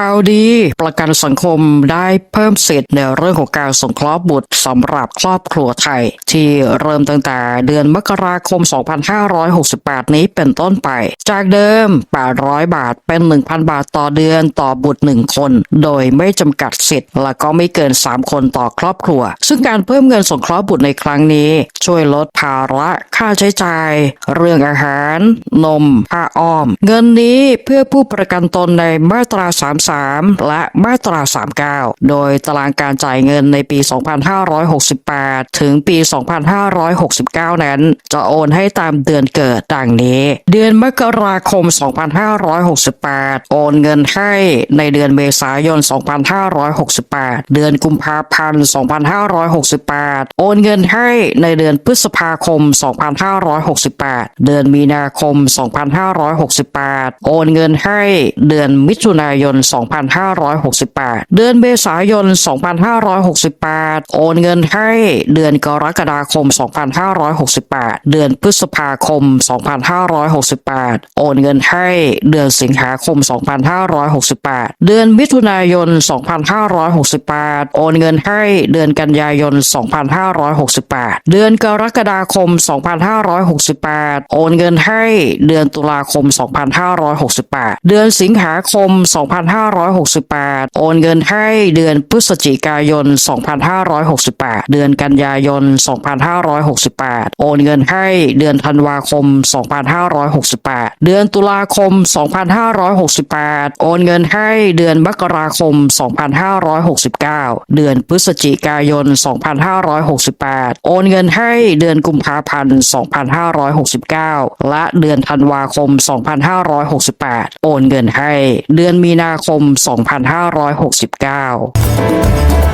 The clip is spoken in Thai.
ข่าวดีประกันสังคมได้เพิ่มสิทธิ์ในเรื่องของการสงเคราะห์บุตรสำหรับครอบครัวไทย ที่เริ่มตั้งแต่เดือนมกราคม 2568 นี้เป็นต้นไป จากเดิม 800 บาทเป็น 1,000 บาทต่อเดือนต่อบุตร 1 คน โดยไม่จำกัดสิทธิ์ และก็ไม่เกิน 3 คนต่อครอบครัว ซึ่งการเพิ่มเงินสงเคราะห์บุตรในครั้งนี้ ช่วยลดภาระค่าใช้จ่าย เรื่องอาหาร นมผ้าอ้อม เงินนี้เพื่อผู้ประกันตนในมาตรา 3 3 และมาตรา 39 โดยตารางการจ่ายเงินในปี 2568 ถึงปี 2569 นั้น จะโอนให้ตามเดือนเกิดดังนี้ เดือนมกราคม 2568 โอนเงินให้ในเดือนเมษายน 2568 เดือนกุมภาพันธ์ 2568 โอนเงินให้ในเดือนพฤษภาคม 2568 เดือนมีนาคม 2568 โอนเงินให้เดือนมิถุนายน2568 เดือนเมษายน 2568 โอนเงินให้เดือนกรกฎาคม 2568 เดือนพฤษภาคม 2568 โอนเงินให้เดือนสิงหาคม 2568 เดือนมิถุนายน 2568 โอนเงินให้เดือนกันยายน 2568 เดือนกรกฎาคม 2568 โอนเงินให้เดือนตุลาคม 2568 เดือนสิงหาคม 2,5 2568 โอนเงินให้เดือนพฤศจิกายน 2568 เดือนกันยายน 2568 โอนเงินให้เดือนธันวาคม 2568 เดือนตุลาคม 2568 โอนเงินให้เดือนมกราคม 2569 เดือนพฤศจิกายน 2568 โอนเงินให้เดือนกุมภาพันธ์ 2569 และเดือนธันวาคม 2568 โอนเงินให้ เดือนมีนาคม 2569